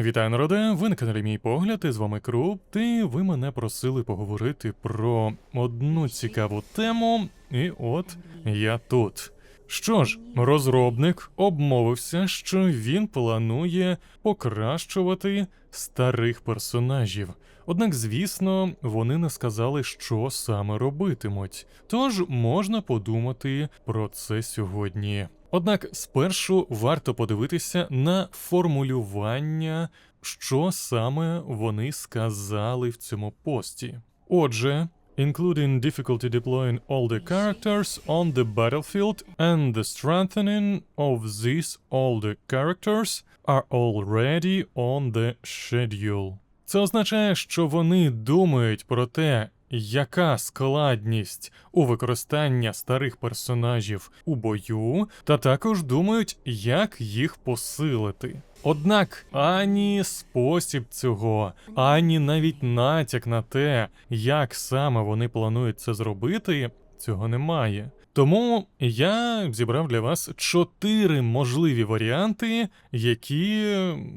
Вітаю, народе! Ви на каналі Мій Погляд, і з вами Круп. І ви мене просили поговорити про одну цікаву тему, і от я тут. Що ж, розробник обмовився, що він планує покращувати старих персонажів. Однак, звісно, вони не сказали, що саме робитимуть. Тож можна подумати про це сьогодні. Однак спершу варто подивитися на формулювання, що саме вони сказали в цьому пості. Отже, including difficulty deploying all the characters on the battlefield and the strengthening of these older characters are already on the schedule. Це означає, що вони думають про те, яка складність у використання старих персонажів у бою, та також думають, як їх посилити. Однак ані спосіб цього, ані навіть натяк на те, як саме вони планують це зробити, цього немає. Тому я зібрав для вас чотири можливі варіанти, які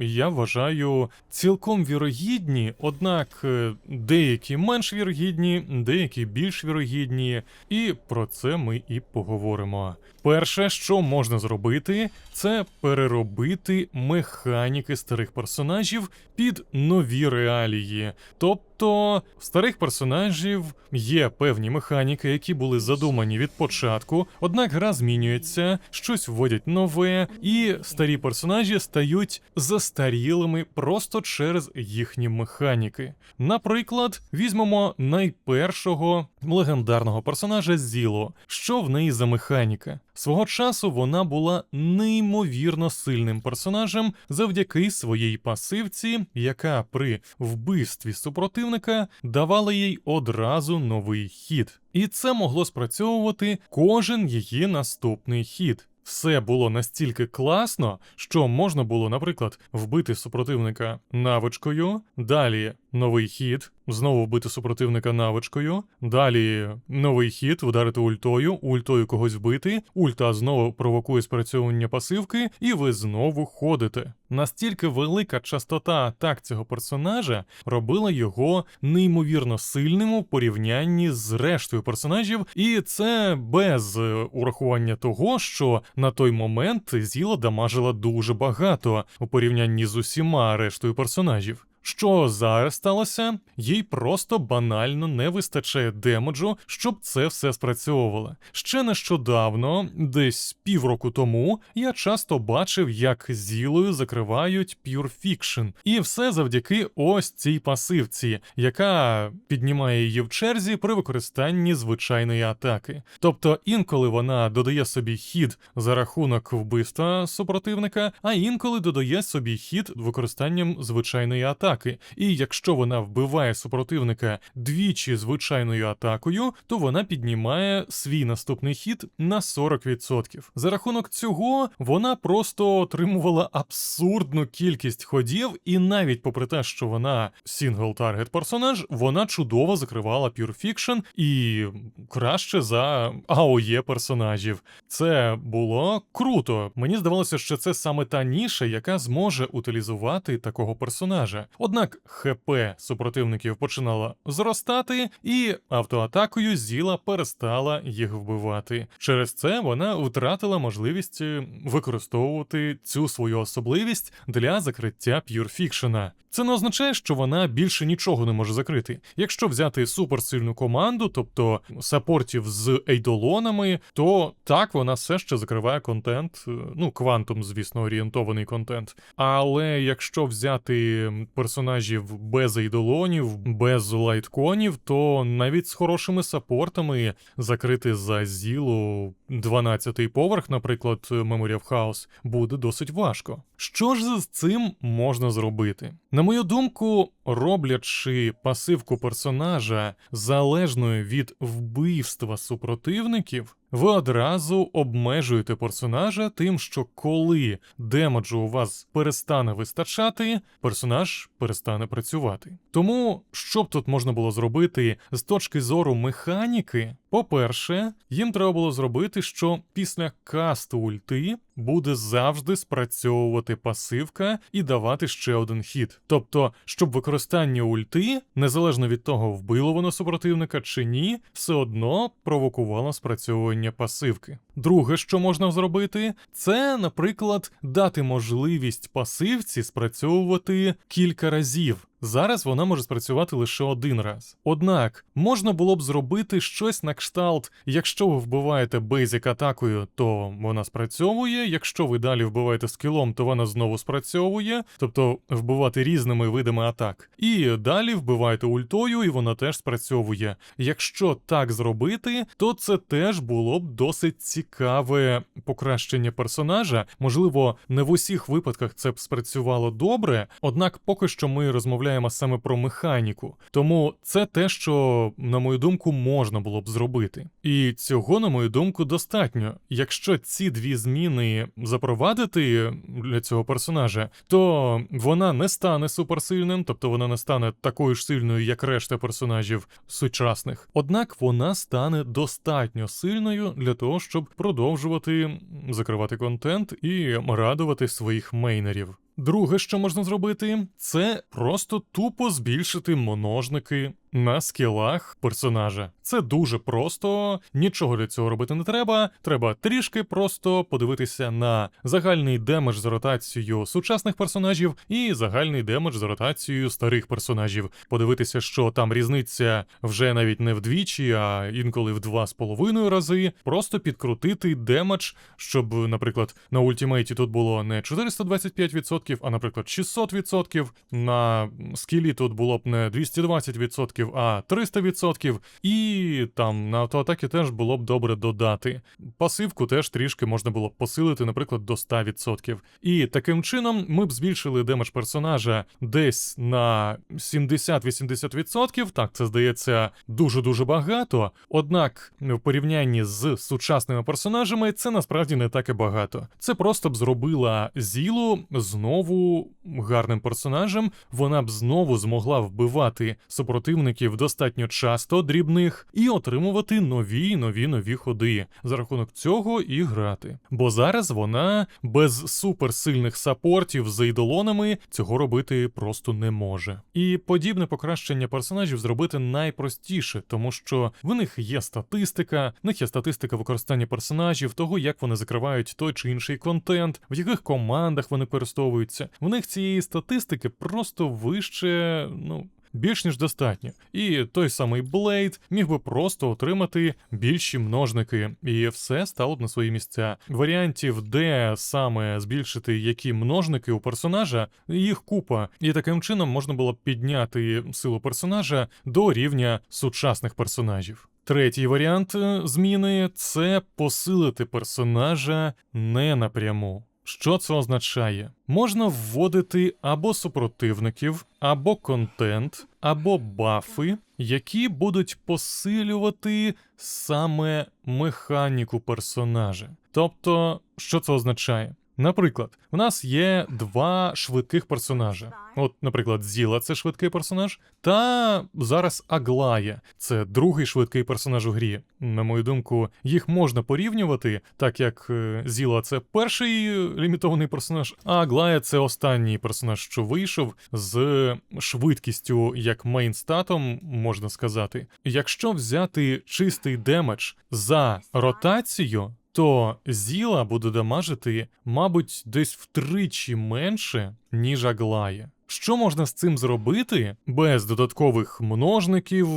я вважаю цілком вірогідні, однак е, деякі менш вірогідні, деякі більш вірогідні, і про це ми і поговоримо. Перше, що можна зробити, це переробити механіки старих персонажів під нові реалії. Тобто в старих персонажів є певні механіки, які були задумані від початку, однак гра змінюється, щось вводять нове, і старі персонажі стають застарілими просто через їхні механіки. Наприклад, візьмемо найпершого легендарного персонажа Зіло. Що в неї за механіка? Свого часу вона була неймовірно сильним персонажем завдяки своїй пасивці, яка при вбивстві супротивника давала їй одразу новий хід. І це могло спрацьовувати кожен її наступний хід. Все було настільки класно, що можна було, наприклад, вбити супротивника навичкою, далі новий хід, знову вбити супротивника навичкою, далі новий хід, вдарити ультою, ультою когось вбити, ульта знову провокує спрацьовування пасивки, і ви знову ходите. Настільки велика частота атак цього персонажа робила його неймовірно сильним у порівнянні з рештою персонажів, і це без е, урахування того, що на той момент Зіла дамажила дуже багато у порівнянні з усіма рештою персонажів. Що зараз сталося? Їй просто банально не вистачає демеджу, щоб це все спрацьовувало. Ще нещодавно, десь півроку тому, я часто бачив, як зілою закривають Pure Fiction. І все завдяки ось цій пасивці, яка піднімає її в черзі при використанні звичайної атаки. Тобто інколи вона додає собі хід за рахунок вбивства супротивника, а інколи додає собі хід використанням звичайної атаки атаки, і якщо вона вбиває супротивника двічі звичайною атакою, то вона піднімає свій наступний хід на 40%. За рахунок цього вона просто отримувала абсурдну кількість ходів, і навіть попри те, що вона сінгл таргет персонаж, вона чудово закривала Pure Fiction і краще за АОЄ персонажів. Це було круто. Мені здавалося, що це саме та ніша, яка зможе утилізувати такого персонажа. Однак ХП супротивників починало зростати, і автоатакою Зіла перестала їх вбивати. Через це вона втратила можливість е, використовувати цю свою особливість для закриття п'юрфікшена. Це не означає, що вона більше нічого не може закрити. Якщо взяти суперсильну команду, тобто сапортів з ейдолонами, то так вона все ще закриває контент, е, ну квантум, звісно, орієнтований контент. Але якщо взяти персонажів без ейдолонів, без лайтконів, то навіть з хорошими сапортами закрити за зілу 12-й поверх, наприклад, Memory of Chaos, буде досить важко. Що ж з цим можна зробити? На мою думку, роблячи пасивку персонажа залежною від вбивства супротивників, ви одразу обмежуєте персонажа тим, що коли демеджу у вас перестане вистачати, персонаж перестане працювати. Тому що б тут можна було зробити з точки зору механіки? По-перше, їм треба було зробити, що після касту ульти буде завжди спрацьовувати пасивка і давати ще один хід. Тобто, щоб використання ульти, незалежно від того, вбило воно супротивника чи ні, все одно провокувало спрацьовування пасивки. Друге, що можна зробити, це, наприклад, дати можливість пасивці спрацьовувати кілька разів. Зараз вона може спрацювати лише один раз. Однак можна було б зробити щось на кшталт: якщо ви вбиваєте бейзік атакою, то вона спрацьовує. Якщо ви далі вбиваєте скілом, то вона знову спрацьовує, тобто вбивати різними видами атак. І далі вбиваєте ультою, і вона теж спрацьовує. Якщо так зробити, то це теж було б досить цікаве покращення персонажа. Можливо, не в усіх випадках це б спрацювало добре, однак поки що ми розмовляємо саме про механіку. Тому це те, що, на мою думку, можна було б зробити. І цього, на мою думку, достатньо. Якщо ці дві зміни запровадити для цього персонажа, то вона не стане суперсильним, тобто вона не стане такою ж сильною, як решта персонажів сучасних. Однак вона стане достатньо сильною для того, щоб продовжувати закривати контент і радувати своїх мейнерів. Друге, що можна зробити, це просто тупо збільшити множники на скілах персонажа. Це дуже просто, нічого для цього робити не треба. Треба трішки просто подивитися на загальний демедж з ротацією сучасних персонажів і загальний демедж з ротацією старих персонажів. Подивитися, що там різниця вже навіть не вдвічі, а інколи в два з половиною рази. Просто підкрутити демедж, щоб, наприклад, на ультімейті тут було не 425%, а, наприклад, 600%. На скілі тут було б не 220%, а 300%. І там на автоатаки теж було б добре додати. Пасивку теж трішки можна було б посилити, наприклад, до 100%. І таким чином ми б збільшили демедж персонажа десь на 70-80%. Так, це здається дуже-дуже багато. Однак, в порівнянні з сучасними персонажами, це насправді не так і багато. Це просто б зробила Зілу знову гарним персонажем. Вона б знову змогла вбивати супротивників достатньо часто, дрібних, і отримувати нові нові нові ходи. За рахунок цього і грати. Бо зараз вона без суперсильних сапортів з ейдолонами цього робити просто не може. І подібне покращення персонажів зробити найпростіше, тому що в них є статистика, в них є статистика використання персонажів, того, як вони закривають той чи інший контент, в яких командах вони користуються. В них цієї статистики просто вище, ну. Більш ніж достатньо, і той самий Блейд міг би просто отримати більші множники, і все стало б на свої місця. Варіантів, де саме збільшити які множники у персонажа, їх купа, і таким чином можна було б підняти силу персонажа до рівня сучасних персонажів. Третій варіант е, зміни це посилити персонажа не напряму. Що це означає? Можна вводити або супротивників, або контент, або бафи, які будуть посилювати саме механіку персонажа. Тобто, що це означає? Наприклад, у нас є два швидких персонажа. От, наприклад, Зіла це швидкий персонаж, та зараз Аглая це другий швидкий персонаж у грі. На мою думку, їх можна порівнювати, так як е, Зіла це перший лімітований персонаж, а Аглая це останній персонаж, що вийшов з швидкістю як мейнстатом, можна сказати. Якщо взяти чистий демедж за ротацію то Зіла буде дамажити, мабуть, десь втричі менше, ніж Аглая. Що можна з цим зробити без додаткових множників,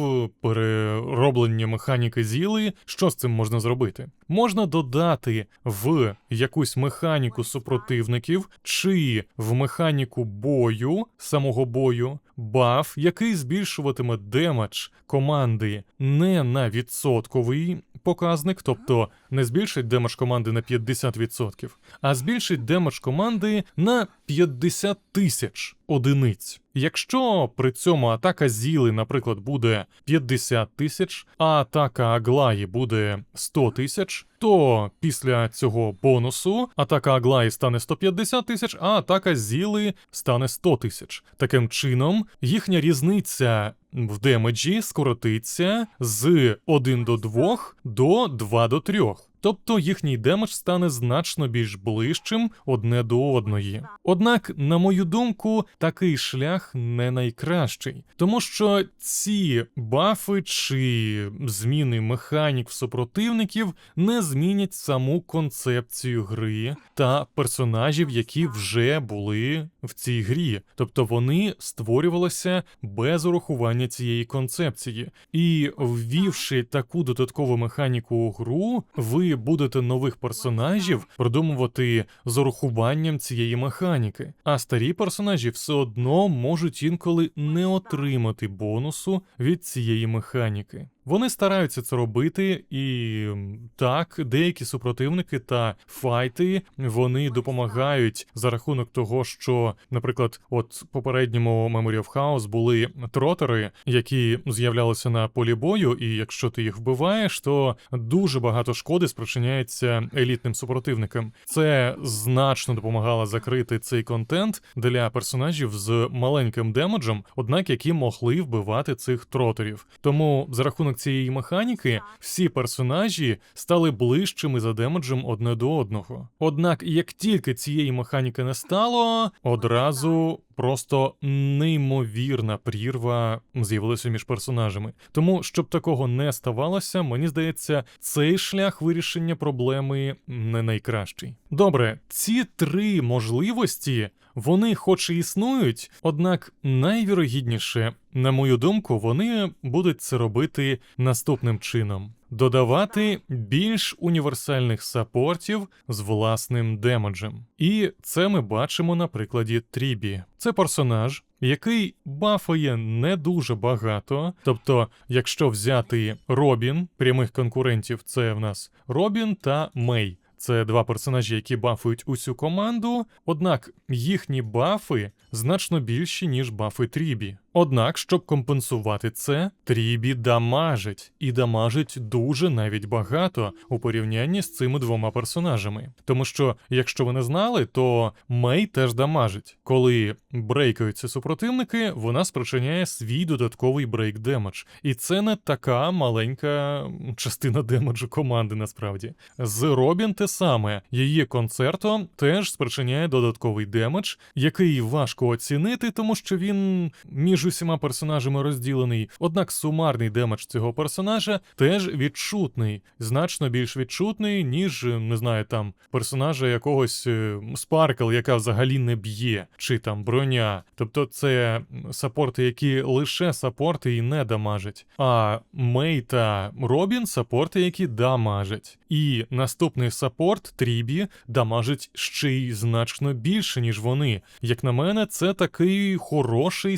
перероблення механіки зіли? Що з цим можна зробити? Можна додати в якусь механіку супротивників чи в механіку бою, самого бою, баф, який збільшуватиме демедж команди не на відсотковий показник, тобто не збільшить демедж команди на 50%, а збільшить демедж команди на 50 тисяч одиниць. Якщо при цьому атака Зіли, наприклад, буде 50 тисяч, а атака Аглаї буде 100 тисяч, то після цього бонусу атака Аглаї стане 150 тисяч, а атака Зіли стане 100 тисяч. Таким чином, їхня різниця в демеджі скоротиться з 1 до 2 до 2 до 3. Тобто їхній демедж стане значно більш ближчим одне до одної. Однак, на мою думку, такий шлях не найкращий, тому що ці бафи чи зміни механік супротивників не змінять саму концепцію гри та персонажів, які вже були в цій грі. Тобто вони створювалися без урахування цієї концепції. І ввівши таку додаткову механіку у гру, ви будете нових персонажів продумувати з урахуванням цієї механіки. А старі персонажі все одно можуть інколи не отримати бонусу від цієї механіки. Вони стараються це робити, і так, деякі супротивники та файти вони допомагають за рахунок того, що, наприклад, от попередньому Memory of Chaos були тротери, які з'являлися на полі бою, і якщо ти їх вбиваєш, то дуже багато шкоди спричиняється елітним супротивникам. Це значно допомагало закрити цей контент для персонажів з маленьким демеджем, однак які могли вбивати цих тротерів. Тому за рахунок цієї механіки всі персонажі стали ближчими за демеджем одне до одного. Однак, як тільки цієї механіки не стало, одразу просто неймовірна прірва з'явилася між персонажами. Тому, щоб такого не ставалося, мені здається, цей шлях вирішення проблеми не найкращий. Добре, ці три можливості. Вони, хоч і існують, однак найвірогідніше, на мою думку, вони будуть це робити наступним чином: додавати більш універсальних саппортів з власним демеджем. І це ми бачимо на прикладі Трібі. Це персонаж, який бафає не дуже багато. Тобто, якщо взяти Робін, прямих конкурентів, це в нас Робін та Мей. Це два персонажі, які бафують усю команду, однак їхні бафи значно більші, ніж бафи Трібі. Однак, щоб компенсувати це, Трібі дамажить і дамажить дуже навіть багато у порівнянні з цими двома персонажами. Тому що, якщо ви не знали, то Мей теж дамажить. Коли брейкаються супротивники, вона спричиняє свій додатковий брейк демедж. І це не така маленька частина демеджу команди, насправді. З Робін те саме. Її концерто теж спричиняє додатковий демедж, який важко оцінити, тому що він між усіма персонажами розділений. Однак сумарний демедж цього персонажа теж відчутний, значно більш відчутний, ніж не знаю, там персонажа якогось е, Спаркл, яка взагалі не б'є, чи там броня. Тобто це саппорти, які лише саппорти і не дамажать. А Мей та Робін саппорти, які дамажать. І наступний саппорт Трібі дамажить ще й значно більше, ніж вони. Як на мене, це такий хороший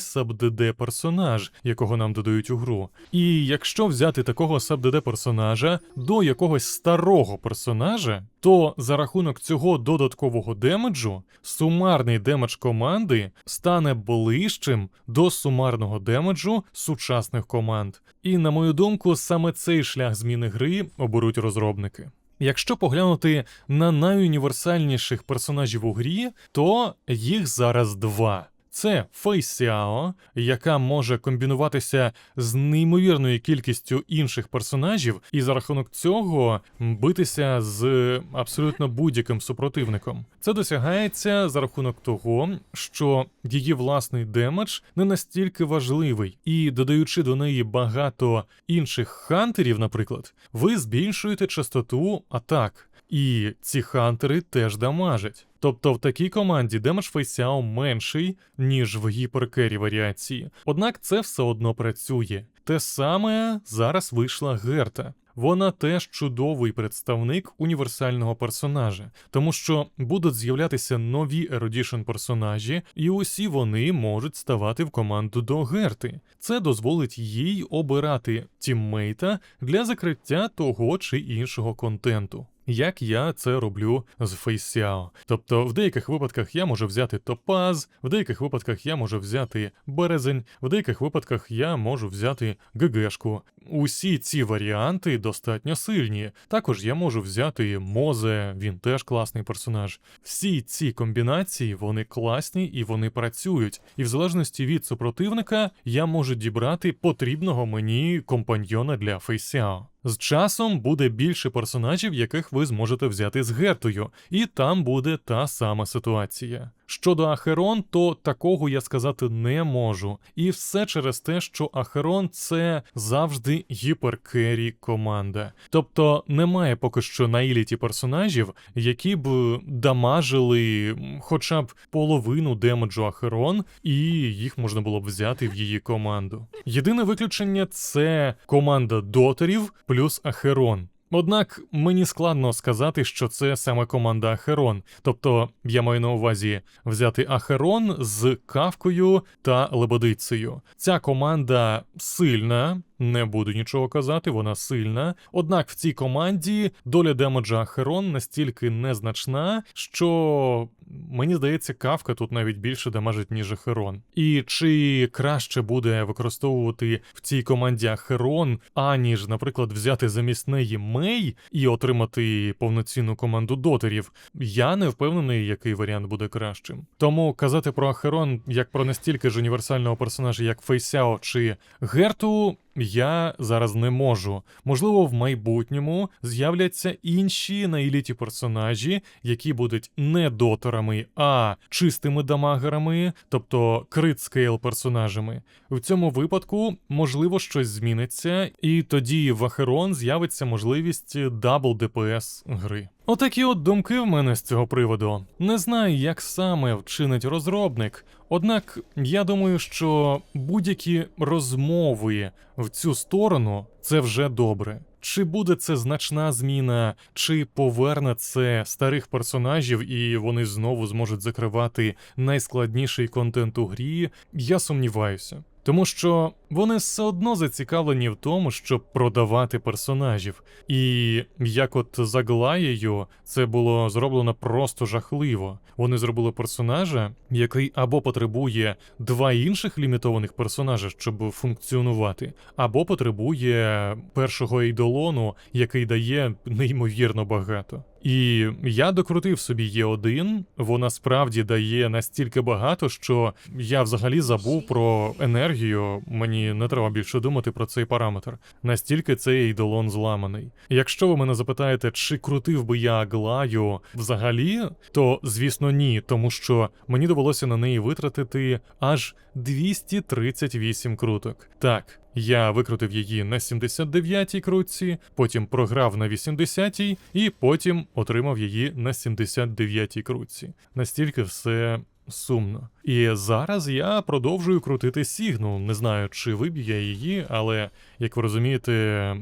саб-ДД персонаж, якого нам додають у гру. І якщо взяти такого саб-ДД персонажа до якогось старого персонажа, то за рахунок цього додаткового демеджу сумарний демедж команди стане ближчим до сумарного демеджу сучасних команд. І на мою думку, саме цей шлях зміни гри оберуть розробники. Якщо поглянути на найуніверсальніших персонажів у грі, то їх зараз два. Це Фей Сяо, яка може комбінуватися з неймовірною кількістю інших персонажів, і за рахунок цього битися з абсолютно будь-яким супротивником. Це досягається за рахунок того, що її власний демедж не настільки важливий, і додаючи до неї багато інших хантерів, наприклад, ви збільшуєте частоту атак. І ці хантери теж дамажать. Тобто в такій команді демедж Фейсяо менший, ніж в гіперкері варіації. Однак це все одно працює. Те саме зараз вийшла Герта. Вона теж чудовий представник універсального персонажа, тому що будуть з'являтися нові еродішн персонажі, і усі вони можуть ставати в команду до Герти. Це дозволить їй обирати тіммейта для закриття того чи іншого контенту. Як я це роблю з FaceSiao. Тобто в деяких випадках я можу взяти Топаз, в деяких випадках я можу взяти Березень, в деяких випадках я можу взяти ГГшку. Усі ці варіанти достатньо сильні. Також я можу взяти Мозе, він теж класний персонаж. Всі ці комбінації вони класні і вони працюють. І в залежності від супротивника я можу дібрати потрібного мені компаньйона для FaceSiao. З часом буде більше персонажів, яких ви зможете взяти з Гертою, і там буде та сама ситуація. Щодо Ахерон, то такого я сказати не можу. І все через те, що Ахерон це завжди гіперкері команда. Тобто немає поки що на Іліті персонажів, які б дамажили хоча б половину демеджу Ахерон, і їх можна було б взяти в її команду. Єдине виключення це команда дотерів плюс Ахерон. Однак мені складно сказати, що це саме команда Ахерон. Тобто я маю на увазі взяти Ахерон з Кавкою та Лебедицею. Ця команда сильна, не буду нічого казати, вона сильна. Однак в цій команді доля демеджа Ахерон настільки незначна, що мені здається, Кавка тут навіть більше дамажить, ніж Ахерон. І чи краще буде використовувати в цій команді Ахерон, аніж, наприклад, взяти замість неї Мей і отримати повноцінну команду дотерів, я не впевнений, який варіант буде кращим. Тому казати про Ахерон як про настільки ж універсального персонажа, як Фейсяо чи Герту. Я зараз не можу. Можливо, в майбутньому з'являться інші на еліті персонажі, які будуть не доторами, а чистими дамагерами, тобто крит скейл персонажами. В цьому випадку можливо щось зміниться, і тоді в Ахерон з'явиться можливість дабл ДПС гри. Отакі от думки в мене з цього приводу. Не знаю, як саме вчинить розробник. Однак я думаю, що будь-які розмови в цю сторону це вже добре. Чи буде це значна зміна, чи поверне це старих персонажів, і вони знову зможуть закривати найскладніший контент у грі, я сумніваюся. Тому що вони все одно зацікавлені в тому, щоб продавати персонажів. І як от за Глаєю це було зроблено просто жахливо. Вони зробили персонажа, який або потребує два інших лімітованих персонажа, щоб функціонувати, або потребує першого ейдолону, який дає неймовірно багато. І я докрутив собі Є1, вона справді дає настільки багато, що я взагалі забув про енергію. Мені не треба більше думати про цей параметр. Настільки цей ейдолон зламаний. Якщо ви мене запитаєте, чи крутив би я Аглаю взагалі, то звісно ні, тому що мені довелося на неї витратити аж 238 круток. Так. Я викрутив її на 79-й крутці, потім програв на 80-й і потім отримав її на 79-й крутці. Настільки все сумно. І зараз я продовжую крутити Сігну. Не знаю, чи виб'ю я її, але як ви розумієте,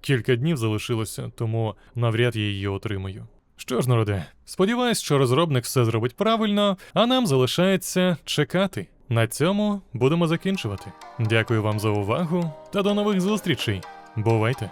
кілька днів залишилося, тому навряд я її отримаю. Що ж, народе, сподіваюсь, що розробник все зробить правильно, а нам залишається чекати. На цьому будемо закінчувати. Дякую вам за увагу та до нових зустрічей. Бувайте!